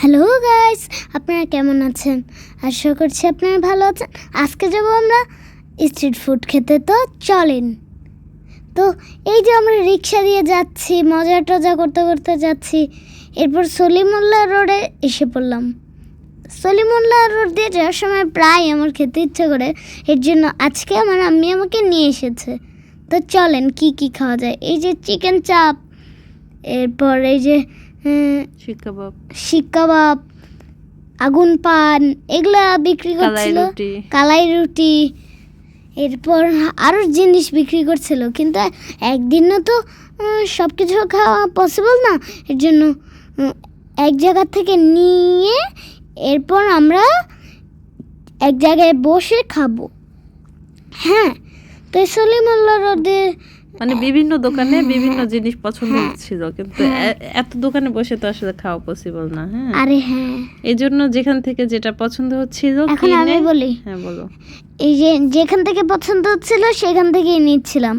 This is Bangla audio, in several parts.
হ্যালো গাইস আপনারা কেমন আছেন? আশা করছি আপনারা ভালো আছেন। আজকে যাব আমরা স্ট্রিট ফুড খেতে তো চলেন। তো এই যে আমরা রিক্সা দিয়ে যাচ্ছি, মজা টজা করতে করতে যাচ্ছি, এরপর সলিমুল্লাহ রোডে এসে পড়লাম। সলিমুল্লাহ রোড দিয়ে যাওয়ার সময় প্রায় আমার খেতে ইচ্ছে করে, এর জন্য আজকে আমার আম্মি আমাকে নিয়ে এসেছে। তো চলেন কি কি খাওয়া যায়? এই যে চিকেন চাপ এরপর এই যে শিক কাবাব। শিক কাবাব আগুন পান এগুলা বিক্রি করছিল। কালাই রুটি। এরপর আরও জিনিস বিক্রি করছিল কিন্তু একদিনও তো সব কিছু খাওয়া পসিবল না। এর জন্য এক জায়গা থেকে নিয়ে এরপর আমরা এক জায়গায় বসে খাব। হ্যাঁ তো সলিমুল্লাহ রোডে মানে বিভিন্ন দোকানে বিভিন্ন জিনিস পছন্দ হচ্ছিল কিন্তু এত দোকানে বসে তো আসলে খাওয়া পসিবল না হ্যাঁ। আরে হ্যাঁ। এই জন্য যেখান থেকে যেটা পছন্দ হচ্ছিল এখন আমি বলি। হ্যাঁ বলো। এই যে যেখান থেকে পছন্দ হচ্ছিল সেখান থেকেই নিচ্ছিলাম।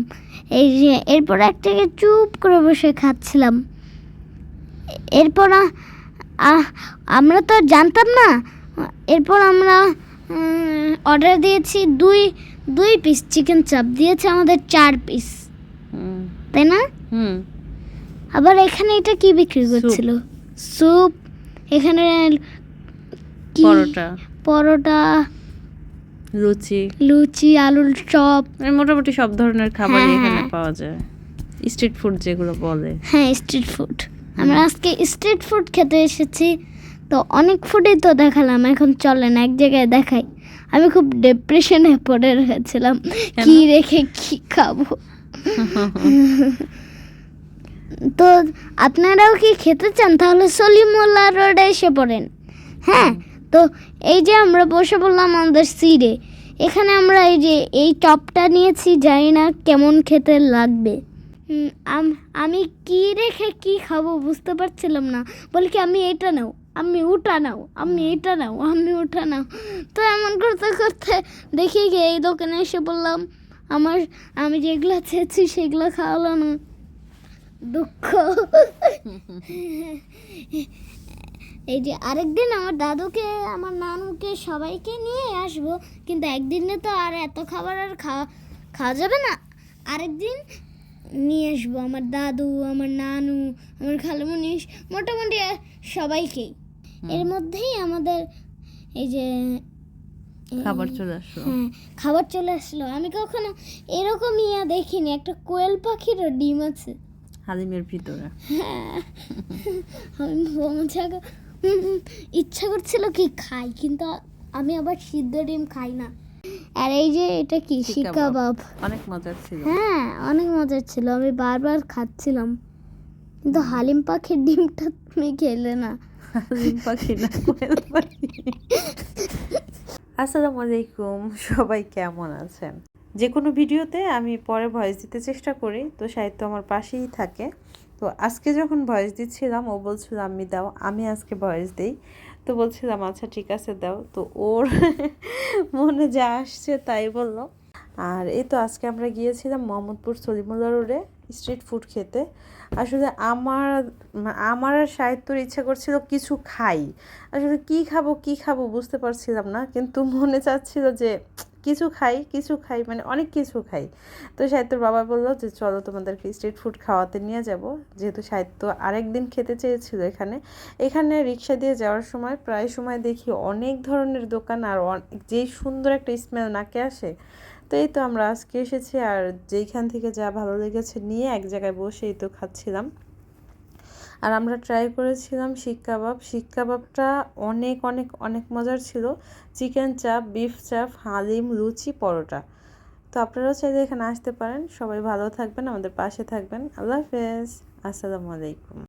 এই যে এরপর এক থেকে চুপ করে বসে খাচ্ছিলাম। এরপর আমরা তো জানতাম না। এরপর আমরা অর্ডার দিয়েছি দুই দুই পিস চিকেন চাপ দিয়েছে আমাদের চার পিস তাই না? হুম। আবার এখানে এটা কি বিক্রি। করছিল? স্যুপ এখানে কি? পরোটা। পরোটা। লুচি। লুচি আলুর চপ। মোটামুটি সব ধরনের খাবারই হ্যাঁ, এখানে হ্যাঁ। পাওয়া যায়। স্ট্রিট ফুড যেগুলো বলে। হ্যাঁ স্ট্রিট ফুড। আমরা আজকে স্ট্রিট ফুড খেতে এসেছি। তো অনেক ফুডই তো দেখালাম এখন চলেন এক জায়গায় দেখাই। আমি খুব ডিপ্রেশনে পড়ে রয়েছিলাম। কি রেখে কি খাব? তো আপনারাও কি খেতে চান? তাহলে সলিমুল্লাহ রোডে এসে পড়েন। হ্যাঁ তো এই যে আমরা বসে বললাম আমাদের সিটে এখানে আমরা এই যে, এই টপটা নিয়েছি, জানি না কেমন খেতে লাগবে। আমি কি রেখে কি খাব বুঝতে পারছিলাম না। বলি কি, আমি এটা নাও, আমি ওটা নাও, আমি এটা নাও, আমি ওটা নাও। তো এমন করতে করতে দেখি গিয়ে এই দোকানে এসে বললাম আমার আমি যেগুলো চেয়েছি সেগুলো খাওয়ালো না। দুঃখ। এই যে আরেকদিন আমার দাদুকে আমার নানুকে সবাইকে নিয়ে আসব কিন্তু একদিনে তো আর এত খাবার আর খাওয়া খাওয়া যাবে না। আরেকদিন নিয়ে আসব আমার দাদু আমার নানু আমার খালামুনি মোটামুটি সবাইকেই। এর মধ্যেই আমাদের এই যে খাবার চলে আসলো। হ্যাঁ খাবার চলে আসলো। আমি কখনো এরকম ইয়া দেখিনি। একটা কোয়েল পাখিরও ডিম আছে। হালিমের ভিতরে। হ্যাঁ। আমি মজা ইচ্ছা করছিল কি খাই কিন্তু আমি আবার সিদ্ধ ডিম খাই না। আর এই যে এটা কি? শিক শিক কাবাব। কাবাব অনেক মজার ছিল। হ্যাঁ অনেক মজার ছিল। আমি বারবার খাচ্ছিলাম। কিন্তু হালিম পাখির ডিমটা তুমি খেলে না। হালিম পাখি না কোয়েল পাখি। আসসালামু আলাইকুম, সবাই কেমন আছেন? যে কোনো ভিডিওতে আমি পরে ভয়েস দিতে চেষ্টা করি, তো সাহিত্য আমার পাশেই থাকে। তো আজকে যখন ভয়েস দিচ্ছিলাম, ও বলছিল আমি দাও। আমি আজকে ভয়েস দিই। তো বলছিলাম আচ্ছা ঠিক আছে, দাও। তো ওর মনে যা আসছে তাই বলল। আর এই তো আজকে আমরা গিয়েছিলাম মোহাম্মদপুর সলিমুল্লা রোডে স্ট্রিট ফুড খেতে। আসলে আমার আমার সাহিত্যর ইচ্ছা করছিল কিছু খাই। আসলে কি খাব কি খাব বুঝতে পারছিলাম না, কিন্তু মনে চাচ্ছিল যে কিছু খাই কিছু খাই মানে অনেক কিছু খাই। তো সাহিত্যর বাবা বলল যে, চলো তোমাদেরকে স্ট্রিট ফুড খাওয়াতে নিয়ে যাব। যেহেতু সাহিত্য আরেকদিন খেতে চেয়েছিল এখানে। এখানে রিক্সা দিয়ে যাওয়ার সময় প্রায় সময় দেখি অনেক ধরনের দোকান আর যেই সুন্দর একটা স্মেল নাকে আসে তো এই তো আমরা আজকে এসেছি আর যেইখান থেকে যা ভালো লেগেছে নিয়ে এক জায়গায় বসে এই তো খাচ্ছিলাম। আর আমরা ট্রাই করেছিলাম শিক কাবাব। শিক কাবাবটা অনেক অনেক অনেক মজার ছিল। চিকেন চাপ বিফ চাপ, হালিম, লুচি, পরোটা। তো আপনারাও চাইলে এখানে আসতে পারেন। সবাই ভালো থাকবেন, আমাদের পাশে থাকবেন। আল্লাহ হাফেজ। আসসালামু আলাইকুম।